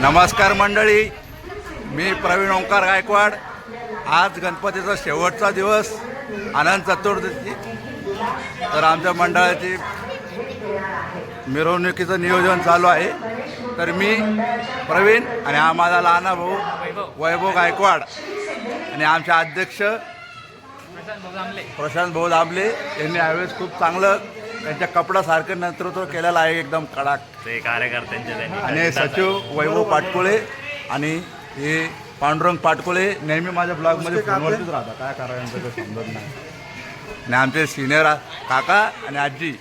नमस्कार मंडळी. मी प्रवीण ओंकार गायकवाड. आज गणपतीचा शेवटचा दिवस आनंद चतुर्दशी. तर आमच्या मंडळाची मिरवणुकीचं नियोजन चालू आहे. तर मी प्रवीण आणि हा माझा लहाना भाऊ वैभव गायकवाड आणि आमचे अध्यक्ष प्रशांत भाऊ दाबले यांनी यावेळेस खूप चांगलं त्यांच्या कपड्यासारखं नेतृत्व केलेलं आहे एकदम कडक. ते कार्यकर्त्यांचे त्यांनी. आणि सचिव वैभव पाटकुळे आणि हे पांडुरंग पाटकुळे नेहमी माझ्या ब्लॉगमध्ये फोनवरतीच राहतात. काय करायचं ते समजत नाही. आणि आमचे सिनियर काका आणि आजी.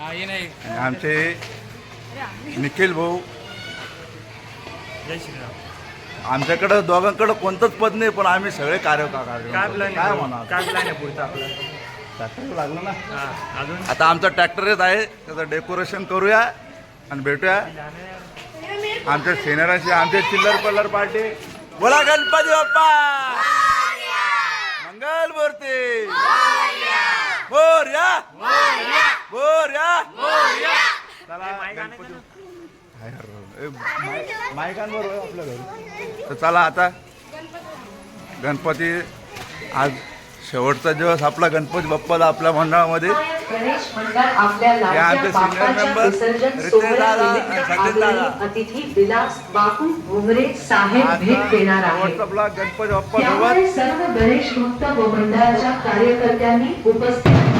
आणि आमचे निखिल भाऊ. जय श्रीराम. आमच्याकडं दोघांकडं कोणतंच पद नाही पण आम्ही सगळे कार्य काय म्हणा काय पुढचा आपला ट्रॅक्टर लागलं ना. हा अजून? आता आमचा ट्रॅक्टर येत आहे त्याचं डेकोरेशन करूया आणि भेटूया. आमच्या सेनराशी आमचे चिल्लर पल्लर पार्टी. बोला गणपती बाप्पा! मंगल मूर्ती! बोर्या! बोर्या! चला गणपती काय यार, ए, माय- मायकांवर होय आपल्या घरी. तर चला आता गणपती आज शेवटचा दिवस आपला गणपती बाप्पाला आपल्या मंडळामध्ये. आमचे देणार आहे शेवटचा गणपती बाप्पा सोबत सर्व गणेश भक्त व मंडळाच्या कार्यकर्त्यांनी उपस्थित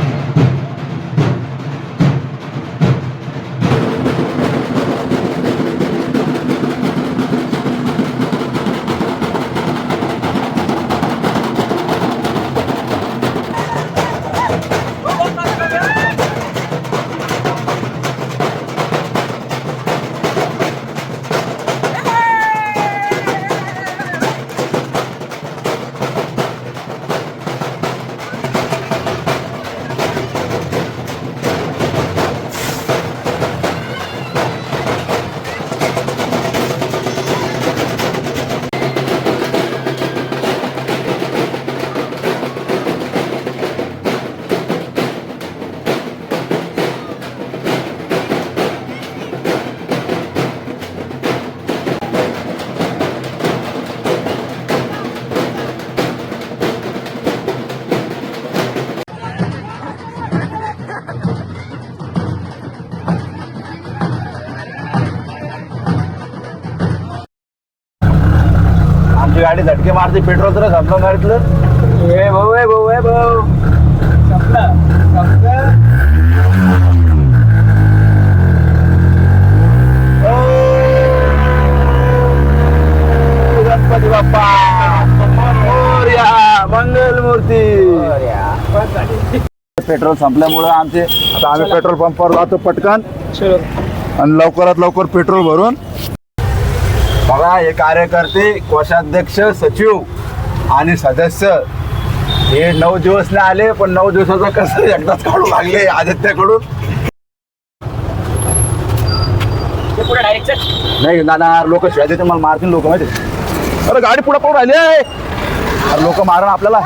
गाडी झटके मारते पेट्रोल तर संपलं गाडीतलं. ए भाऊ ए भाऊ ए भाऊ. गणपती बाप्पा. मोरया, मंगल मूर्ती पेट्रोल संपल्यामुळं आमचे आता आम्ही पेट्रोल पंपावर जातो पटकन. आणि लवकरात लवकर पेट्रोल भरून बघा हे कार्यकर्ते कोषाध्यक्ष सचिव आणि सदस्य हे नऊ दिवस नाही आले पण नऊ दिवसाचं कसं एकदाच काढू लागले आदित्याकडून? नाही नाना लोक शिवाय देते मला मारतील लोक माहिती अरे गाडी पुढे पळून राहिली लोक मारण आपल्याला.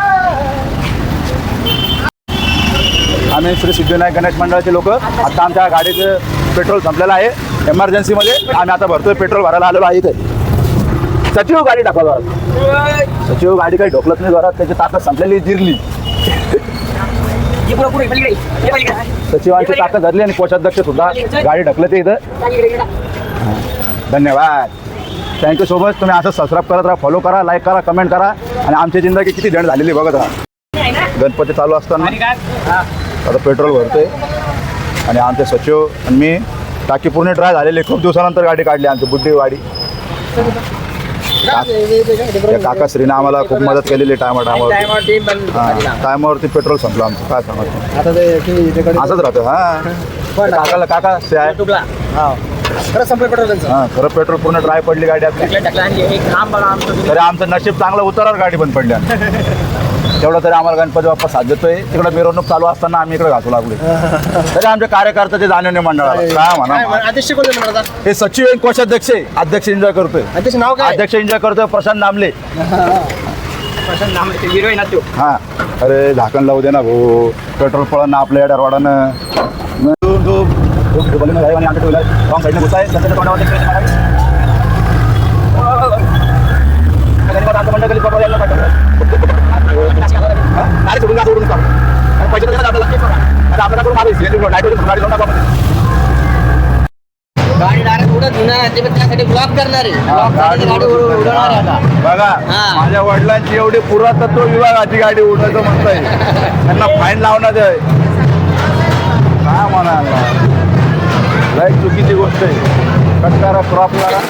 आम्ही श्री सिद्धिविनायक गणेश मंडळाचे लोक. आता आमच्या गाडीचं पेट्रोल संपलेलं आहे. एमर्जन्सीमध्ये आम्ही आता भरतोय पेट्रोल भरायला आलेलो आहे इथे. सचिव गाडी टाका जोरात सचिव गाडी काही ढोकलत नाही जोरात त्याची ताकद संपलेली जिरली. सचिवांची ताकद धरली आणि कोषाध्यक्ष सुद्धा गाडी ढकलते इथं. धन्यवाद. थँक्यू सो मच तुम्ही असं सबस्क्राईब करत राहा फॉलो करा लाईक करा कमेंट करा आणि आमची जिंदगी किती झंड झालेली बघत राहा. गणपती चालू असताना. आता पेट्रोल भरतोय. आणि आमचे सचिव आणि मी टाकी पूर्ण ड्राय झालेली खूप दिवसानंतर गाडी काढली आमची बुड्डी गाडी त्या काका श्रीने आम्हाला खूप मदत केलेली टायमा टायमावर टायमावरती पेट्रोल संपलं आमचं. काय सांगत असंच राहतं हा. काकाला काका खरं संपलं पेट्रोल त्यांचं. खरं पेट्रोल पूर्ण ड्राय पडली गाडी आपली. तरी आमचं नशीब चांगलं उतरावर गाडी बंद पडल्या तेवढं तरी आम्हाला गणपती बाप्पा साथ देतोय तिकडे मिरवणूक चालू असताना आम्ही इकडे घासू लागलो तरी आमच्या कार्यकर्त्याचे जाणीव नाही मंडळाला. काय म्हणा अध्यक्ष कोण आहे? हे सचिव एक कोषाध्यक्ष आहे. अध्यक्ष एन्जॉय करतोय. अध्यक्ष नाव काय? अध्यक्ष एन्जॉय करतोय प्रशांत नामले. हा. अरे झाकण लावू दे ना भाऊ. पेट्रोल पळा ना आपल्या डरवाडानं सोडून का सोडून पैसे देतात आपल्याला आता आपल्याला करून नाईट गाडी जाऊन गाडी डायरेक्ट उडत होणार ते पण त्यासाठी ब्लॉक करणार आहे. ब्लॉक गाडी उड- उडवणार आहे आता. बघा. माझ्या वडिलांची एवढी पुरातत्व विभागाची गाडी उडायचं म्हणताय. त्यांना फाईन लावण्यात आहे. काय म्हणाला? लय चुकीची गोष्ट आहे. कट करा क्रॉप करा.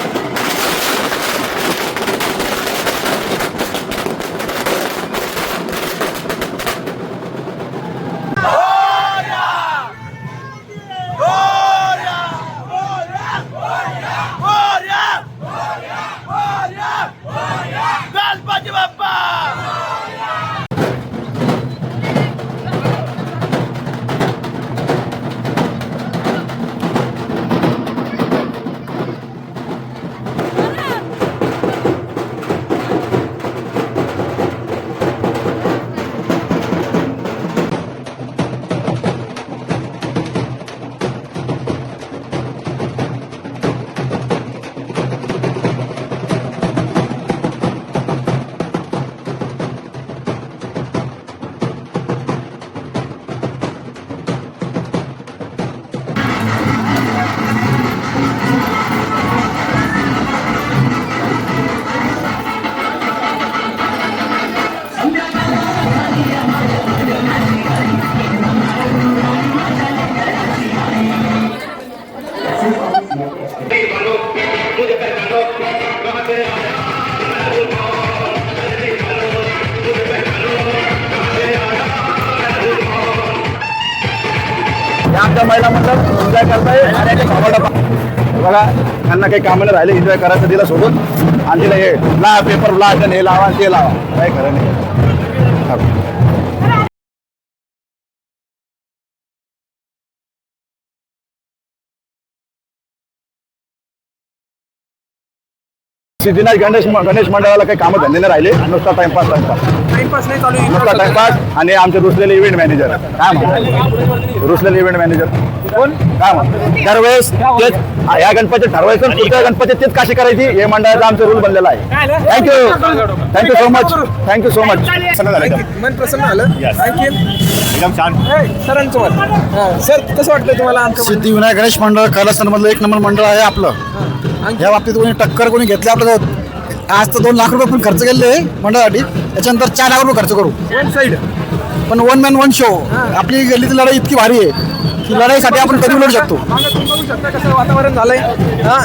बघा त्यांना काही कामं नाही राहिले एन्जॉय करायचं तिला सोडून. आणि तिला हे ला पेपर ला हे लावा ते लावा. काही खरं नाही. सिद्धिनाथ गणेश गणेश मंडळाला काही कामं धंदे नाही राहिले. नुसता टाइमपास टाइमपास टाइमपास नाही चालू नुसता टाइमपास आणि आमचे रुसलेले इव्हेंट मॅनेजर काय म्हणतात? रुसलेले इव्हेंट मॅनेजर कोण? काय म्हणतात? दरवेळेस तेच या गणपती ठरवायचं आणि पुढच्या गणपती तेच काशी करायची हे मंडळाचा आमचा रूल बनलेला आहे. Thank you thank you so much thank you so much मन प्रसन्न झालं. एकदम छान. सरांचं मत. सर कसं वाटतं तुम्हाला आमचं? सिद्धिविनायक गणेश मंडळ कैलासमधलं एक नंबर मंडळ आहे आपलं. या बाबतीत कोणी टक्कर कोणी घेतले आपलं आज तर दोन लाख रुपये पण खर्च केले आहे मंडळासाठी. त्याच्यानंतर चार लाख रुपये खर्च करू. वन साईड पण वन मॅन वन शो आपली गल्लीची लढाई इतकी भारी आहे की लढाईसाठी आपण कधी लढू शकतो. मागं तुम्ही बघू शकता कसं वातावरण झालंय हा.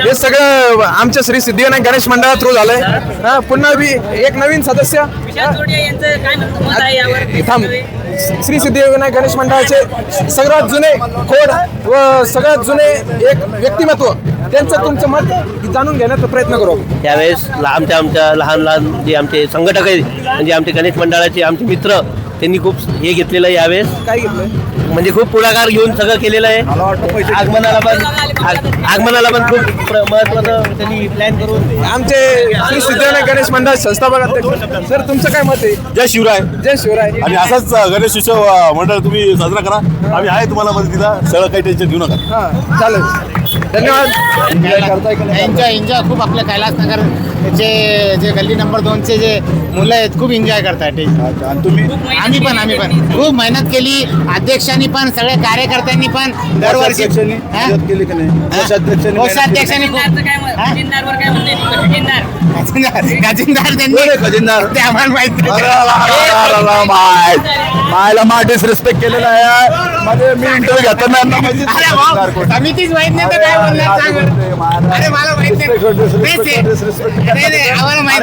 हे सगळं आमच्या श्री सिद्धिविनायक गणेश मंडळात थ्रू झालंय. हा पुन्हा बी एक नवीन सदस्य. थांब. श्री सिद्धिविनायक गणेश मंडळाचे सगळ्यात जुने खोड व सगळ्यात जुने एक व्यक्तिमत्व. त्यांचं तुमचं मत जाणून घेण्याचा प्रयत्न करू त्यावेळेस आमच्या आमच्या लहान लहान जे आमचे संघटक आहेत म्हणजे आमचे गणेश मंडळाचे आमचे मित्र त्यांनी खूप हे घेतलेलं आहे यावेळेस. काय घेतलंय? म्हणजे खूप पुढाकार घेऊन सगळं केलेलं आहे. आगमनाला पण आग- आगमनाला पण खूप प्र- महत्वाचं त्यांनी प्लॅन करून आमचे श्री सिद्धिविनायक गणेश मंडळ संस्थापक अध्यक्ष. सर तुमचं काय मत आहे? जय शिवराय. जय शिवराय. आणि असाच गणेश उत्सव मंडळ तुम्ही साजरा करा. आम्ही आहे तुम्हाला मदतीला. सगळं काही टेन्शन घेऊ नका. हा चालेल. धन्यवाद एन्जॉय एन्जॉय खूप आपल्या कैलासनगर चे जे गल्ली नंबर दोनचे जे मुलं आहेत खूप एन्जॉय करतात ते आणि तुम्ही आम्ही पण आम्ही पण खूप मेहनत केली अध्यक्षांनी पण सगळ्या कार्यकर्त्यांनी पण दरवर्षी कोषाध्यक्षांनी हा? गजिंदार त्यांनी खजिनदार? ते आम्हाला माहीत मायला मा डिसरिस्पेक्ट केलेला आहे. मध्ये मी इंटरव्ह्यू घेताना. समितीच माहीत नाही तर काय अरे, बोलणार सांग मला माहीत नाही. आम्हाला माहीत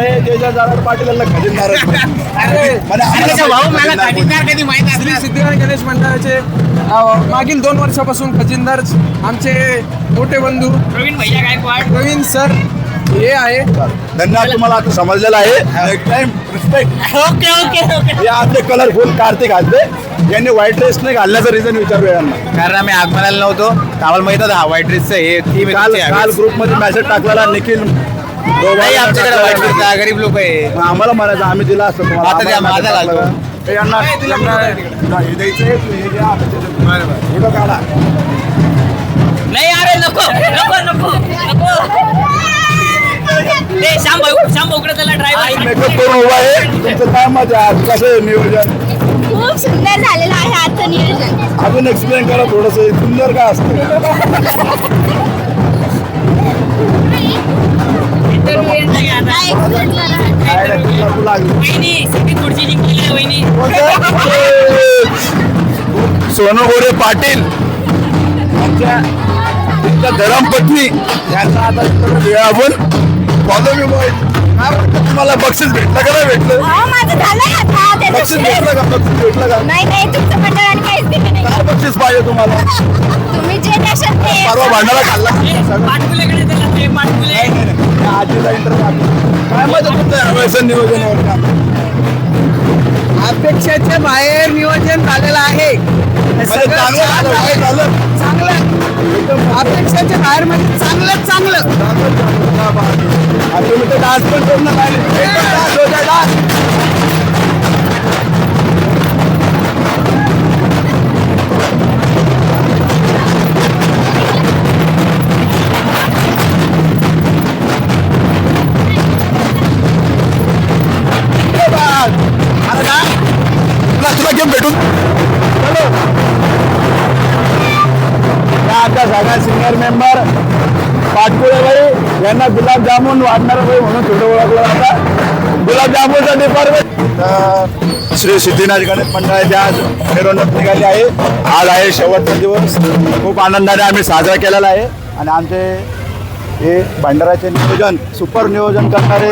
पाटील भाऊ माहिती मला खजिनदार कधी माहीत श्री असणार? सिद्धिविनायक गणेश मंडळाचे मागील दोन वर्षापासून खजिनदार आमचे मोठे बंधू. प्रवीण भैया गायकवाड. प्रवीण सर हे आहे. धन्यवाद तुम्हाला आता समजलेलं आहे. Next time respect okay okay okay हे आपले कलरफुल कार्तिक घातले यांनी व्हाईट ड्रेस नाही घालण्याचं रिझन विचारूया यांना. कारण आम्ही आगमनाला नव्हतो. आम्हाला माहीत होतं हा व्हाईट ड्रेसचं हे थीम काल काल ग्रुपमध्ये मेसेज टाकलेला निखिल. नाही आमच्याकडे व्हाईट ड्रेस गरीब लोक आहे. मग आम्हाला म्हणायचं आम्ही दिला असतो तुम्हाला. आता द्या, आम्हाला माझा. घालतो. हे यांना यांना- हे द्यायचं आहे, हे घ्या. हे काढा. नाही अरे नको नको नको नको. ते श्याम भाऊ श्याम भाऊकडे त्याला ड्रायव्हर मेकअप करून उभा आहे. तुमचं काय मत आहे आज? कसं आहे नियोजन? खूप सुंदर झालेलं आहे आजचं नियोजन. अजून एक्सप्लेन करा थोडस. सुंदर काय असतं? काय explain करा? काय नाही, तुला लागलं. वहिनी सगळी खुर्ची जिंकलेली आहे वहिनी. सोनू गोरे पाटील. यांच्या त्यांच्या धरमपत्नी. यांचा आता वेळ आपण फॉलो मी बॉय काय वाटतं तुम्हाला? बक्षीस भेटलं का नाही भेटलं? हो, माझं झालंय आता त्या बक्षीस दिवशी. भेटलं का? बक्षीस भेटलं का? नाही नाही तुमचं मंडळाने काहीच दिलं नाही. काय बक्षीस पाहिजे तुम्हाला? तुम्ही जे देशात ते परवा भांडारा खाल्ला? त्याला ते आजीला इंटरव्ह्यू काय मत आहे तुमचं यावेळेचं नियोजनावर अपेक्षेच्या बाहेर नियोजन झालेलं आहे. म्हणजे चांगलं झालं, काय झालं. अपेक्षाच्या बाहेर म्हणजे चांगलं. चांगलं आणि तुम्ही तर डान्स पण करून पाहिले डान्स सगळ्या सिनियर मेंबर पाटकुळेबाई यांना गुलाबजामुन वाढणार बाई म्हणून थोडं ओळखलं जातं. गुलाबजामुनचा डिपार्टमेंट श्री सिद्धिनाथ गणेश मंडळाची आज मिरवणूक निघाली आहे. आज आहे शेवटचा दिवस. खूप आनंदाने आम्ही साजरा केलेला आहे. आणि आमचे हे भांडाराचे नियोजन सुपर नियोजन करणारे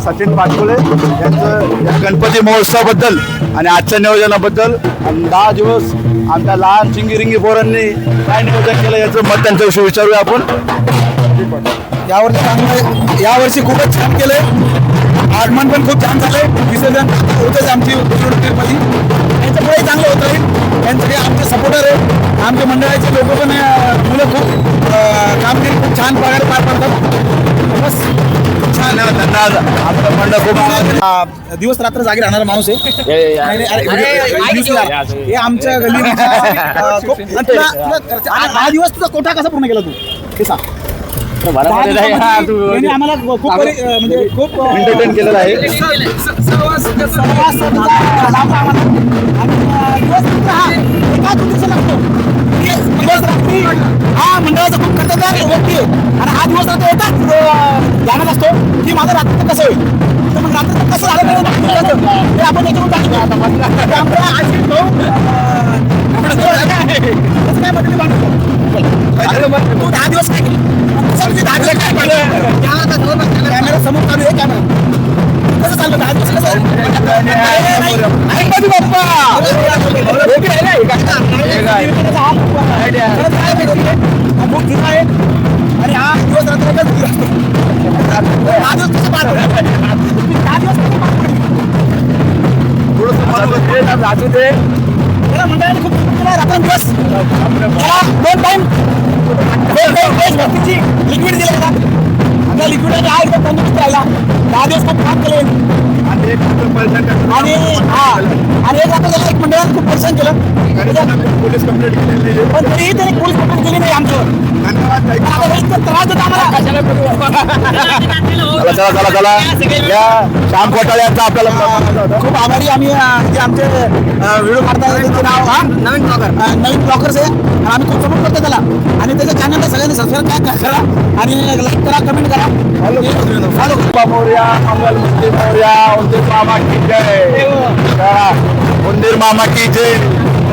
सचिन पाटकुले यांचं या गणपती महोत्सवाबद्दल आणि आजच्या नियोजनाबद्दल. आणि दहा दिवस आमच्या लहान चिंगिरिंगी पोरांनी काय नियोजन केलं याचं मत त्यांच्याविषयी विचारूया आपण. यावर्षी चांगलं यावर्षी खूपच छान केलंय. आगमन पण खूप छान झालंय. विसर्जन होतच आमची तिरुपती यांचं पुढे चांगलं होतं राहील यांचं काही आमचे सपोर्टर आहे आमच्या मंडळाचे लोक पण मुलं खूप कामगिरी खूप छान प्रकारे पार पाडतात बस छान आपलं मंडळ खूप हा, दिवस रात्र जागी राहणारा माणूस आहे. हे आमच्या गल्ली दहा दिवस तुझा कोठा कसा पूर्ण केला तू हे सांग आम्हाला खूप म्हणजे खूप एंटरटेन केलेलं आहे दिवस हा लागतो. दिवस रात्री हा मंडळाचा खूप कर्तव्य व्यक्ती आहे आणि हा दिवस रात्र अं, ध्यानात असतो. की माझं रात्र कसं होईल? तर मग रात्र कसं झालं हे आपण याच्यावर टाकतो त्यामुळे आज भाऊ, काय? बदली बांधतो तू दहा दिवस काय केलं? दहा दिवस काय कॅमेरा समोर चालू आहे कॅमेरा. कसं चाललं कसं बाप्पा आहे ना, आहे? हा हा दिवस दिवस कसं पार पडले? दिवस कसं पार दे त्याला मंडळाने खूप support केला दोन टाइम दोन टाइम लिक्विड दिले जातात त्या लिक्विडने हा एकदम तंदुरुस्त राहिला दहा दिवस खूप काम केले आणि हा आणि एक त्याला खूप परेशान केलं. पोलीस कंप्लेंट केलेली आहे. पण तरीही त्याने पोलीस कंप्लेंट केली नाही त्रास आम्हाला. चला चला चला या श्याम कोटाळे यांचा आपल्याला. खूप आभारी आम्ही जे आमचे व्हिडिओ त्यांचे नाव हा? नवीन ब्लॉगर. नवीन ब्लॉगर्स आहे आणि आम्ही खूप सपोर्ट करतो त्याला. आणि त्याच्या चॅनलला सगळ्यांनी सबस्क्राईब करा आणि लाईक करा कमेंट करा. फॉलो मोरया मोरया उंदीर मामा की जय चला, उंदीर मामा की जय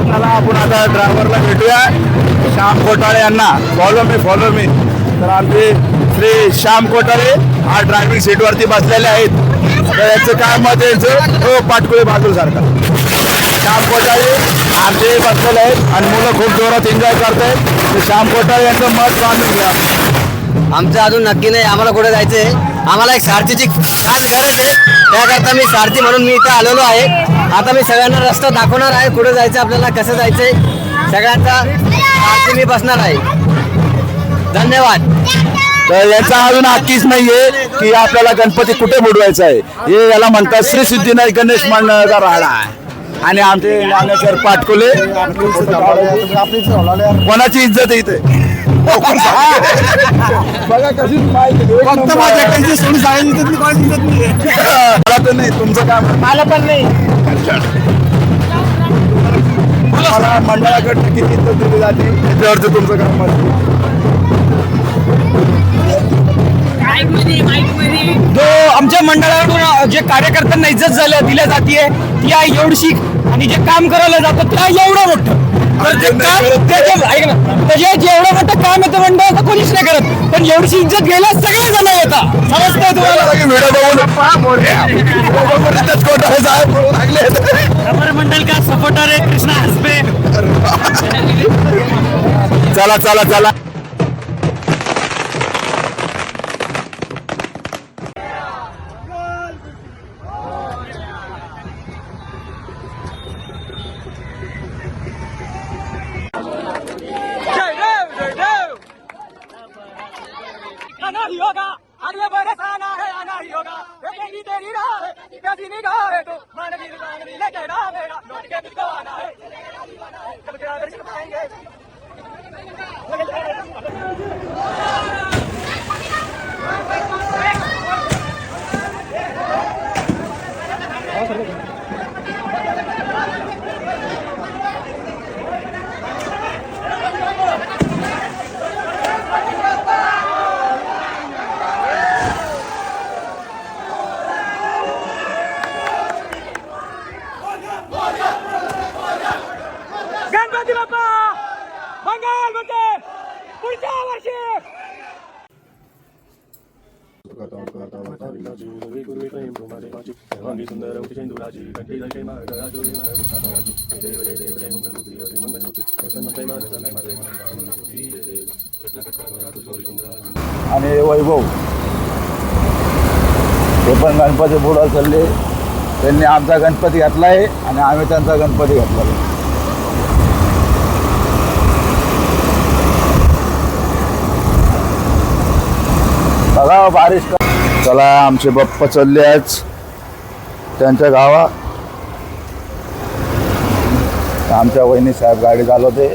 चला आपण आता ड्रायव्हरला भेटूया. श्याम कोटाळे यांना. फॉलो मी फॉलो मी तर आमचे श्री श्याम कोटाळे हा ड्रायव्हिंग सीटवरती बसलेले आहेत. तर याचं काय मत आहे याचं? हो पाटकुळे बाजूसारखा. श्याम कोटाळे आमचे बसलेले आहेत आणि मुलं खूप जोरात एन्जॉय करत. आहेत तर श्याम कोटाळे यांचं मत जाणून घ्या. आमचं अजून नक्की नाही आम्हाला कुठे जायचंय? आम्हाला एक सारथीची खास गरज आहे. त्याकरता मी सारथी म्हणून मी इथं आलेलो आहे. आता मी सगळ्यांना रस्ता दाखवणार आहे कुठे जायचं आपल्याला कसं जायचंय. सगळ्यांचा सारथी मी बसणार आहे. धन्यवाद. तर याचा अजून नक्कीच नाहीये की आपल्याला गणपती कुठे बुडवायचा आहे. हे याला म्हणतात श्री सिद्धीनाथ गणेश मंडळाचा राडा आहे. आणि आमचे ज्ञानेश्वर पाटकुले कोणाची इज्जत आहे इथे. बघा कशी माहिती फक्त. माझ्या टेन्शन सोडून सांगायचं तर कोण दिसत नाही मला तर नाही तुमचं काम मला पण नाही मला मंडळाकडे किती इज्जत दिली जाते त्याच्यावरचं तुमचं काम आहे. जो आमच्या मंडळाकडून जे कार्यकर्त्यांना इज्जत झाल्या दिल्या जाते ती आहे एवढी आणि जे काम करायला जातं त्या एवढं मोठं. तर जे काम त्याचे ऐक ना. त्याचे जेवढं मोठं काम येतं मंडळाचं कोणीच नाही करत. पण एवढी इज्जत घ्यायला सगळे जण येतात. समजतंय तुम्हाला? मंडल का सपोर्टर आहे? कृष्णा हसबे. चला चला चला. हे पण गणपती पुढं चालले. त्यांनी आमचा गणपती घातला आहे आणि आम्ही त्यांचा गणपती घातला आहे बघा बारिश चला आमचे बाप्पा चालले आज. त्यांच्या गावा आमच्या वहिनी साहेब गाडी चालवते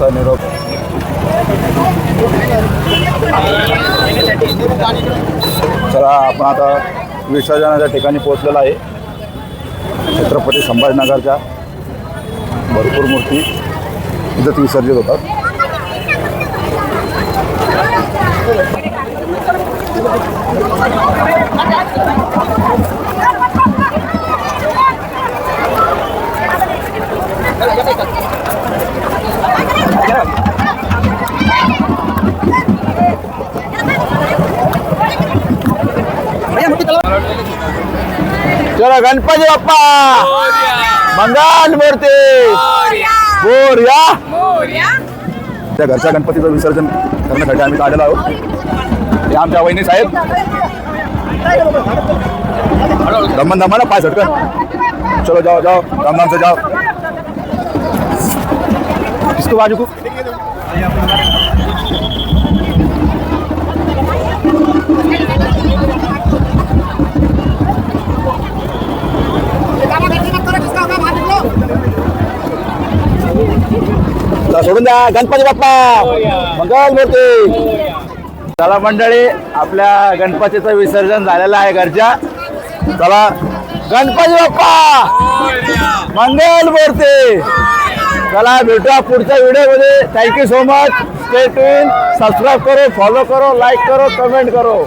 गणपतीला निरोप चला आपण आता विसर्जनाच्या ठिकाणी पोहोचलेला आहे. छत्रपती संभाजीनगरच्या भरपूर मूर्ती इथंच विसर्जित होतात चला गणपती बाप्पा! मंगल मूर्ती! बोर्या त्या घरच्या गणपतीचं विसर्जन करण्यासाठी आम्ही आलेलो आहोत. हे आमच्या वहिनी साहेब. दमन दमन पाय सटकन चलो जाओ जाओ. राम से जाओ. इसको बाजू को. द्या गणपती बाप्पा. मंगल मूर्ती. चला मंडळी आपल्या गणपतीचं विसर्जन झालेलं आहे घरच्या. चला. गणपती बाप्पा! मंगल मूर्ती! चला भेटूया पुढच्या व्हिडिओमध्ये. Thank you so much stay tune subscribe करो फॉलो करो लाईक करो कमेंट करो.